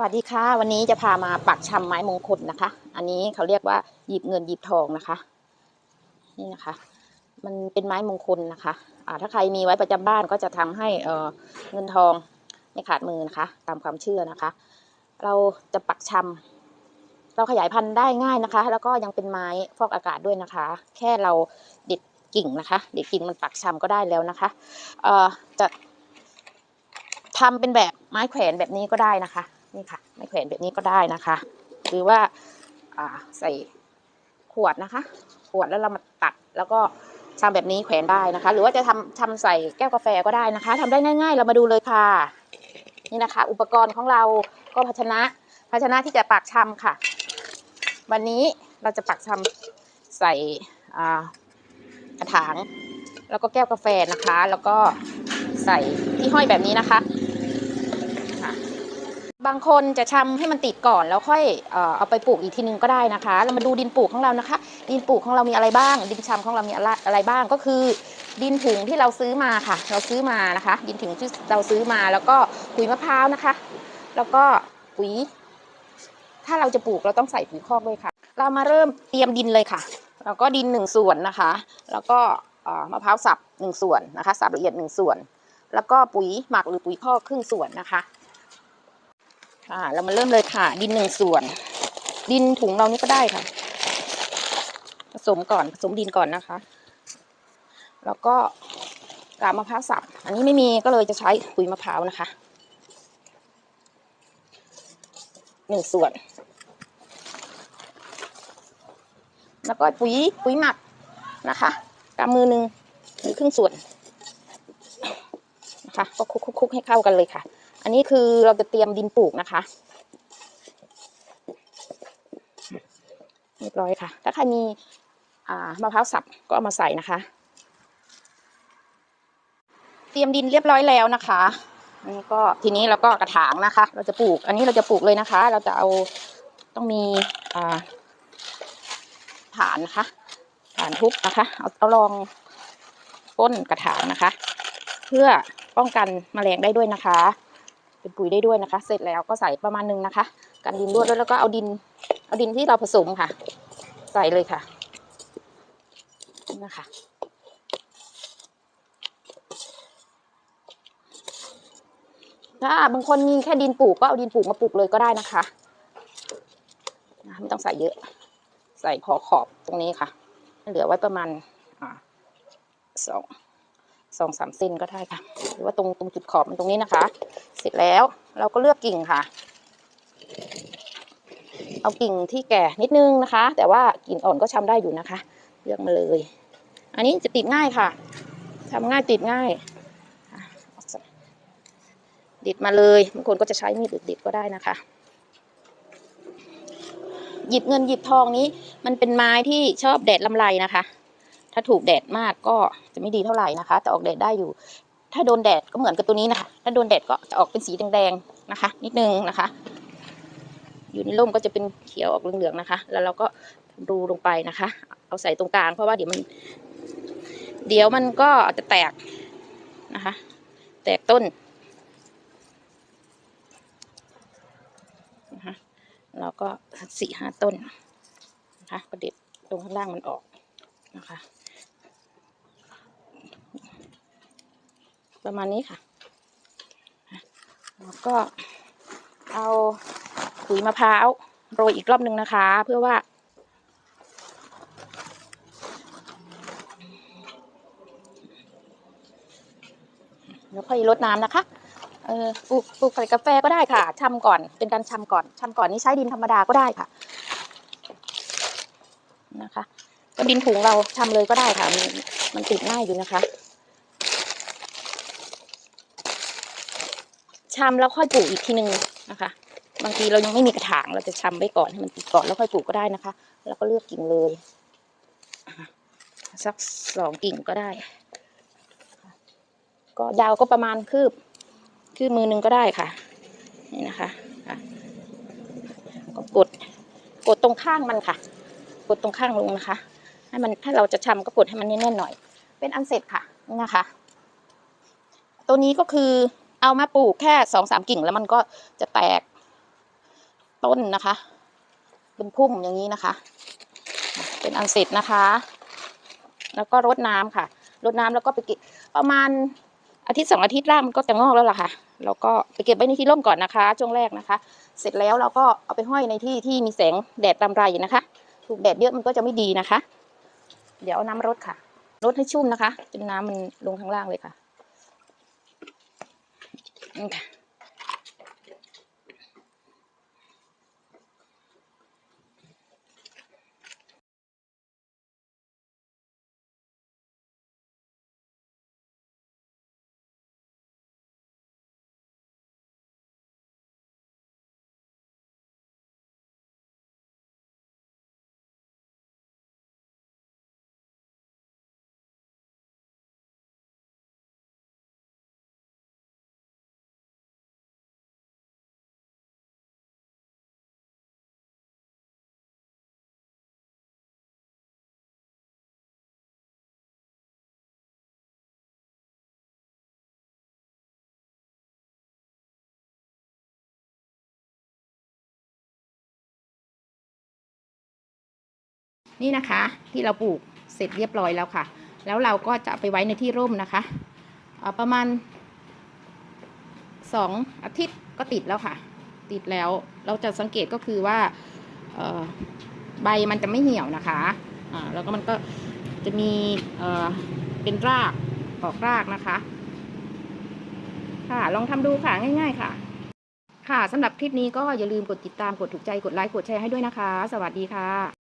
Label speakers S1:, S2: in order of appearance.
S1: สวัสดีค่ะ วันนี้จะพามาปักชำไม้มงคลนะคะ อันนี้เขาเรียกว่าหยิบเงินหยิบทองนะคะ นี่นะคะ มันเป็นไม้มงคลนะคะอ่าถ้าใครมีไว้ประจำบ้านก็จะทำให้เอ่อเงินทองไม่ขาดมือนะคะ ตามความเชื่อนะคะ เราจะปักชำเราขยายพันธุ์ได้ง่ายนะคะ แล้วก็ยังเป็นไม้ฟอกอากาศด้วยนะคะ แค่เราเด็ดกิ่งนะคะ เด็ดกิ่งมันปักชำก็ได้แล้วนะคะเอ่อจะทำเป็นแบบไม้แขวนแบบนี้ก็ได้นะคะ นี่ค่ะ ไม้แขวนแบบนี้ก็ได้นะคะ หรือว่าใส่ขวดนะคะ ขวดแล้วเรามาตัดแล้วก็ทำแบบนี้แขวนได้นะคะ หรือว่าจะทำทำใส่แก้วกาแฟก็ได้นะคะทำได้ง่าย ๆ เรามาดูเลยค่ะ นี่นะคะ อุปกรณ์ของเราก็ภาชนะภาชนะที่จะปักชำค่ะ วันนี้เราจะปักชำใส่กระถาง แล้วก็แก้วกาแฟนะคะ แล้วก็ใส่ที่ห้อยแบบนี้นะคะ บางคนจะชำให้มันติดก่อนแล้วค่อยเอาไปปลูกอีกทีนึงก็ได้นะคะ เรามาดูดินปลูกของเรานะคะ ดินปลูกของเรามีอะไรบ้าง ดินชำของเรามีอะไรบ้างก็คือ ดินถุงที่เราซื้อมาค่ะ เราซื้อมานะคะ ดินถุงที่เราซื้อมาแล้วก็ปุ๋ยมะพร้าวนะคะ แล้วก็ปุ๋ย ถ้าเราจะปลูกเราต้องใส่ปุ๋ยคอกด้วยค่ะ เรามาเริ่มเตรียมดินเลยค่ะ แล้วก็ดินหนึ่งส่วนนะคะ แล้วก็มะพร้าวสับหนึ่งส่วนนะคะ สับละเอียดหนึ่งส่วน แล้วก็ปุ๋ยหมักหรือปุ๋ยคอกครึ่งส่วนนะคะ อ่าเรามาเริ่มเลยค่ะ ดินหนึ่งส่วน ดินถุงเรานี่ก็ได้ค่ะ ผสมก่อนผสมดินก่อนนะคะ แล้วก็กาบมะพร้าวสับ อันนี้ไม่มีก็เลยจะใช้ปุ๋ยมะพร้าวนะคะหนึ่งส่วน แล้วก็ปุ๋ยปุ๋ยหมักนะคะกำมือหนึ่งหรือครึ่งส่วนนะคะก็คุกๆให้เข้ากันเลยค่ะ อันนี้คือเราจะเตรียมดินปลูกนะคะเรียบร้อยค่ะ ถ้าใครมีมะพร้าวสับก็เอามาใส่นะคะ เตรียมดินเรียบร้อยแล้วนะคะอันนี้ก็ทีนี้เราก็กระถางนะคะ เราจะปลูก อันนี้เราจะปลูกเลยนะคะ เราจะเอาต้องมีอ่าฐานนะคะฐานทุบนะคะ เอาเอารองก้นกระถางนะคะ เพื่อป้องกันแมลงได้ด้วยนะคะ เป็นปุ๋ยได้ด้วยนะคะ เสร็จแล้วก็ใส่ประมาณหนึงนะคะ กันดินด้วยแล้วก็เอาดิน เอาดินที่เราผสมค่ะ ใส่เลยค่ะนะคะถ้าบางคนมีแค่ดินปลูกก็เอาดินปลูกมาปลูกเลยก็ได้นะคะนะไม่ต้องใส่เยอะ ใส่พอขอบตรงนี้ค่ะ เหลือไว้ประมาณอ่าสอง สองสามเซนก็ได้ค่ะ หรือว่าตรงตรงจุดขอบมันตรงนี้นะคะ เสร็จแล้วเราก็เลือกกิ่งค่ะ เอากิ่งที่แก่นิดนึงนะคะ แต่ว่ากิ่งอ่อนก็ชำได้อยู่นะคะ เลือกมาเลย อันนี้จะติดง่ายค่ะทำง่ายติดง่ายดิดมาเลยบางคนก็จะใช้มีดดิดก็ได้นะคะ หยิบเงินหยิบทองนี้ มันเป็นไม้ที่ชอบแดดลำไรนะคะ ถ้าถูกแดดมากก็จะไม่ดีเท่าไหร่นะคะ แต่ออกแดดได้อยู่ ถ้าโดนแดดก็เหมือนกับตัวนี้นะคะ ถ้าโดนแดดก็จะออกเป็นสีแดงๆนะคะ นิดนึงนะคะ อยู่ในร่มก็จะเป็นเขียวออกเหลืองๆนะคะ แล้วเราก็ดูลงไปนะคะ เอาใส่ตรงกลางเพราะว่าเดี๋ยวมัน เดี๋ยวมันก็จะแตกนะคะ แตกต้นนะคะเราก็สี่ห้าต้นนะคะก็เด็ดตรงข้างล่างมันออกนะคะ ประมาณนี้ค่ะ แล้วก็เอาขุยมะพร้าวโรยอีกรอบหนึ่งนะคะ เพื่อว่า แล้วค่อยลดน้ำนะคะเออปลูกปลูกใส่กาแฟก็ได้ค่ะชำก่อนเป็นการชำก่อนชำก่อนนี่ใช้ดินธรรมดาก็ได้ค่ะ นะคะ ก็ดินถุงเราชำเลยก็ได้ค่ะมันมันติดง่ายอยู่นะคะ ชำแล้วค่อยปลูกอีกทีหนึ่งนะคะ บางทีเรายังไม่มีกระถางเราจะชำไว้ก่อนให้มันติดก่อนแล้วค่อยปลูกก็ได้นะคะ แล้วก็เลือกกิ่งเลยสักสองกิ่งก็ได้ ก็ยาวก็ประมาณคืบ คืบมือหนึงก็ได้ค่ะ นี่นะคะก็กดกดตรงข้างมันค่ะ กดตรงข้างลงนะคะ ให้มันถ้าเราจะชำก็กดให้มันแน่นๆหน่อย เป็นอันเสร็จค่ะนี่นะคะ ตัวนี้ก็คือ เอามาปลูกแค่สองสามกิ่งแล้วมันก็จะแตกต้นนะคะ เป็นพุ่มอย่างนี้นะคะ เป็นอันเสร็จนะคะ แล้วก็รดน้ำค่ะรดน้ำแล้วก็ไปเก็บประมาณอาทิตย์สองอาทิตย์แรกมันก็จะงอกแล้วล่ะค่ะแล้วก็ไปเก็บไว้ในที่ร่มก่อนนะคะ ช่วงแรกนะคะ เสร็จแล้วเราก็เอาไปห้อยในที่ที่มีแสงแดดตามไรนะคะ ถูกแดดเยอะมันก็จะไม่ดีนะคะ เดี๋ยวเอาน้ำรดค่ะรดให้ชุ่มนะคะจนน้ำมันลงข้างล่างเลยค่ะ นี่ นี่นะคะที่เราปลูกเสร็จเรียบร้อยแล้วค่ะ แล้วเราก็จะไปไว้ในที่ร่มนะคะประมาณสองอาทิตย์ก็ติดแล้วค่ะ ติดแล้วเราจะสังเกตก็คือว่าใบมันจะไม่เหี่ยวนะคะแล้วก็มันก็จะมีเเป็นรากออกรากนะคะ ค่ะลองทำดูค่ะง่าย ๆ ค่ะ ค่ะสำหรับคลิปนี้ก็อย่าลืมกดติดตามกดถูกใจกดไลค์กดแชร์ให้ด้วยนะคะ สวัสดีค่ะ